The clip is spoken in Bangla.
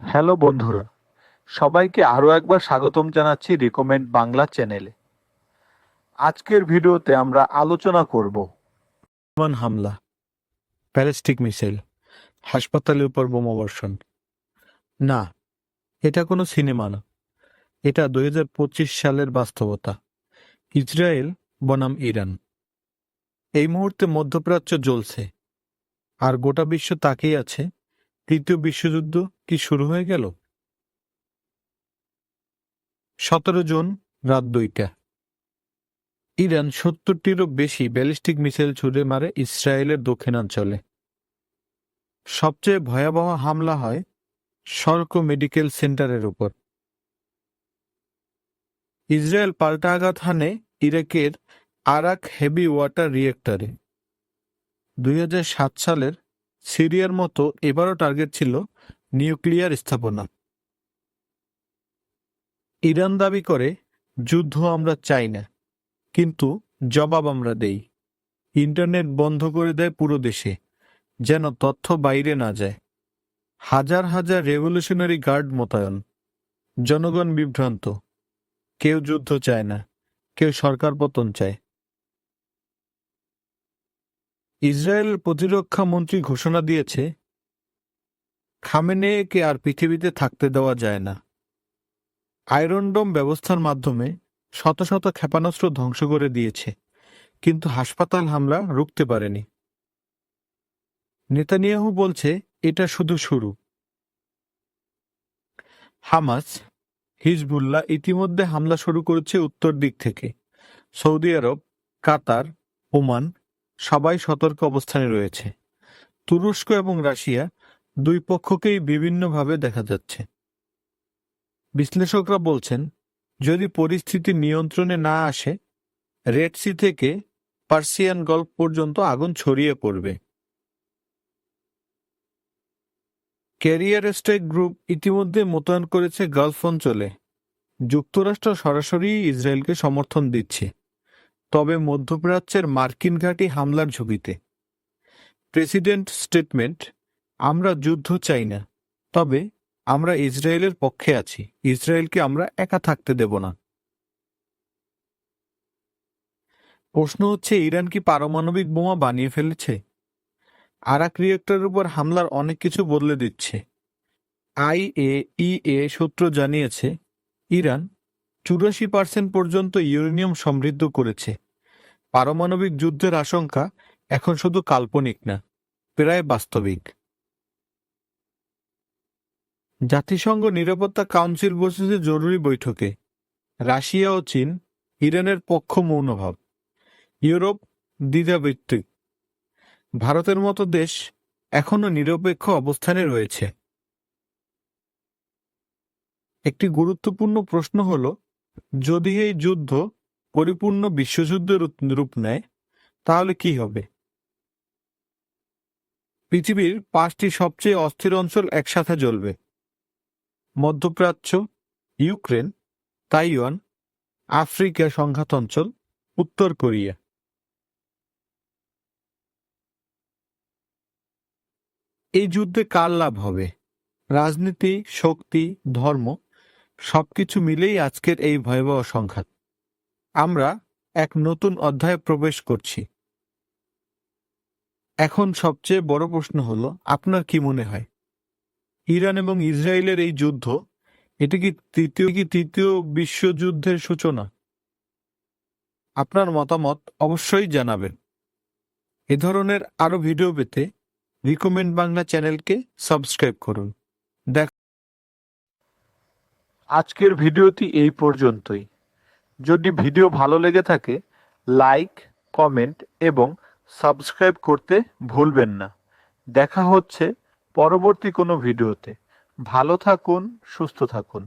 হ্যালো বন্ধুরা, সবাইকে আরও একবার স্বাগতম জানাচ্ছি রিকমেন্ড বাংলা চ্যানেলে আজকের ভিডিওতে আমরা আলোচনা করব বিমান হামলা প্যালেস্টিক মিসাইল হাসপাতালের উপর বোমাবর্ষণ না, এটা কোনো সিনেমা না, এটা দুই হাজার পঁচিশ সালের বাস্তবতা, ইসরায়েল বনাম ইরান। এই মুহূর্তে মধ্যপ্রাচ্য জ্বলছে, আর গোটা বিশ্ব তাকিয়ে আছে তৃতীয় বিশ্বযুদ্ধ কি শুরু হয়ে গেল? সতেরো জুন, রাত দুইটা। ইরান সত্তরটিরও বেশি ব্যালিস্টিক মিসাইল ছুড়ে মারে ইসরায়েলের দক্ষিণাঞ্চলে। সবচেয়ে ভয়াবহ হামলা হয় সর্ক মেডিকেল সেন্টারের উপর। ইসরায়েল পাল্টা আঘাত হানে ইরাকের আরাক হেভি ওয়াটার রিয়েক্টরে। দুই সালের সিরিয়ার মতো এবারও টার্গেট ছিল নিউক্লিয়ার স্থাপনা। ইরান দাবি করে, যুদ্ধ আমরা চাই না, কিন্তু জবাব আমরা দেই। ইন্টারনেট বন্ধ করে দেয় পুরো দেশে, যেন তথ্য বাইরে না যায়। হাজার হাজার রেভলিউশনারি গার্ড মোতায়েন। জনগণ বিভ্রান্ত। কেউ যুদ্ধ চায় না, কেউ সরকার পতন চায়। ইসরায়েলের প্রতিরক্ষা মন্ত্রী ঘোষণা দিয়েছে, খামেনেকে আর পৃথিবীতে থাকতে দেওয়া যায় না। আয়রনডোম ব্যবস্থার মাধ্যমে শত শত ক্ষেপণাস্ত্র ধ্বংস করে দিয়েছে, কিন্তু হাসপাতাল হামলা রুখতে পারেনি। নেতানিয়াহু বলছে, এটা শুধু শুরু। হামাস, হিজবুল্লাহ ইতিমধ্যে হামলা শুরু করেছে উত্তর দিক থেকে। সৌদি আরব, কাতার, ওমান সবাই সতর্ক অবস্থানে রয়েছে। তুরস্ক এবং রাশিয়া দুই পক্ষকেই বিভিন্নভাবে দেখা যাচ্ছে। বিশ্লেষকরা বলছেন, যদি পরিস্থিতি নিয়ন্ত্রণে না আসে, রেড সি থেকে পার্সিয়ান গল্ফ পর্যন্ত আগুন ছড়িয়ে পড়বে। ক্যারিয়ার স্ট্রাইক গ্রুপ ইতিমধ্যে মোতায়েন করেছে গালফ অঞ্চলে। যুক্তরাষ্ট্র সরাসরি ইসরায়েলকে সমর্থন দিচ্ছে। তবে মধ্যপ্রাচ্যের মার্কিন ঘাঁটি হামলার ঝুঁকিতে। প্রেসিডেন্ট স্টেটমেন্ট, আমরা যুদ্ধ চাই না, তবে আমরা ইসরায়েলের পক্ষে আছি, ইসরায়েলকে আমরা একা থাকতে দেব না। প্রশ্ন হচ্ছে, ইরান কি পারমাণবিক বোমা বানিয়ে ফেলেছে? আরাক রিয়েক্টরের উপর হামলার অনেক কিছু বদলে দিচ্ছে। আই এ ই এ সূত্র জানিয়েছে, ইরান চুরাশি পার্সেন্ট পর্যন্ত ইউরেনিয়াম সমৃদ্ধ করেছে। পারমাণবিক যুদ্ধের আশঙ্কা এখন শুধু কাল্পনিক না, প্রায় বাস্তবিক। জাতিসংঘ নিরাপত্তা কাউন্সিল বসেছে জরুরি বৈঠকে। রাশিয়া ও চীন ইরানের পক্ষ মৌনভাব ইউরোপ দ্বিধাভিত্তিক ভারতের মতো দেশ এখনও নিরপেক্ষ অবস্থানে রয়েছে। একটি গুরুত্বপূর্ণ প্রশ্ন হল, যদি এই যুদ্ধ পরিপূর্ণ বিশ্বযুদ্ধের রূপ নেয়, তাহলে কি হবে? পৃথিবীর পাঁচটি সবচেয়ে অস্থির অঞ্চল একসাথে জ্বলবে। মধ্যপ্রাচ্য, ইউক্রেন, তাইওয়ান, আফ্রিকা সংঘাত অঞ্চল, উত্তর কোরিয়া। এই যুদ্ধে কার লাভ হবে? রাজনীতি, শক্তি, ধর্ম, সবকিছু মিলেই আজকের এই ভয়াবহ সংঘাত। আমরা এক নতুন অধ্যায়ে প্রবেশ করছি। এখন সবচেয়ে বড় প্রশ্ন হল, আপনার কি মনে হয়? ইরান এবং ইসরায়েলের এই যুদ্ধ, এটি কি তৃতীয় কি তৃতীয় বিশ্বযুদ্ধের সূচনা? আপনার মতামত অবশ্যই জানাবেন। এ ধরনের আরও ভিডিও পেতে রিকমেন্ড বাংলা চ্যানেলকে সাবস্ক্রাইব করুন। দেখ আজকের ভিডিওটি এই পর্যন্তই। যদি ভিডিও ভালো লেগে থাকে, লাইক, কমেন্ট এবং সাবস্ক্রাইব করতে ভুলবেন না। দেখা হচ্ছে পরবর্তী কোনো ভিডিওতে। ভালো থাকুন, সুস্থ থাকুন।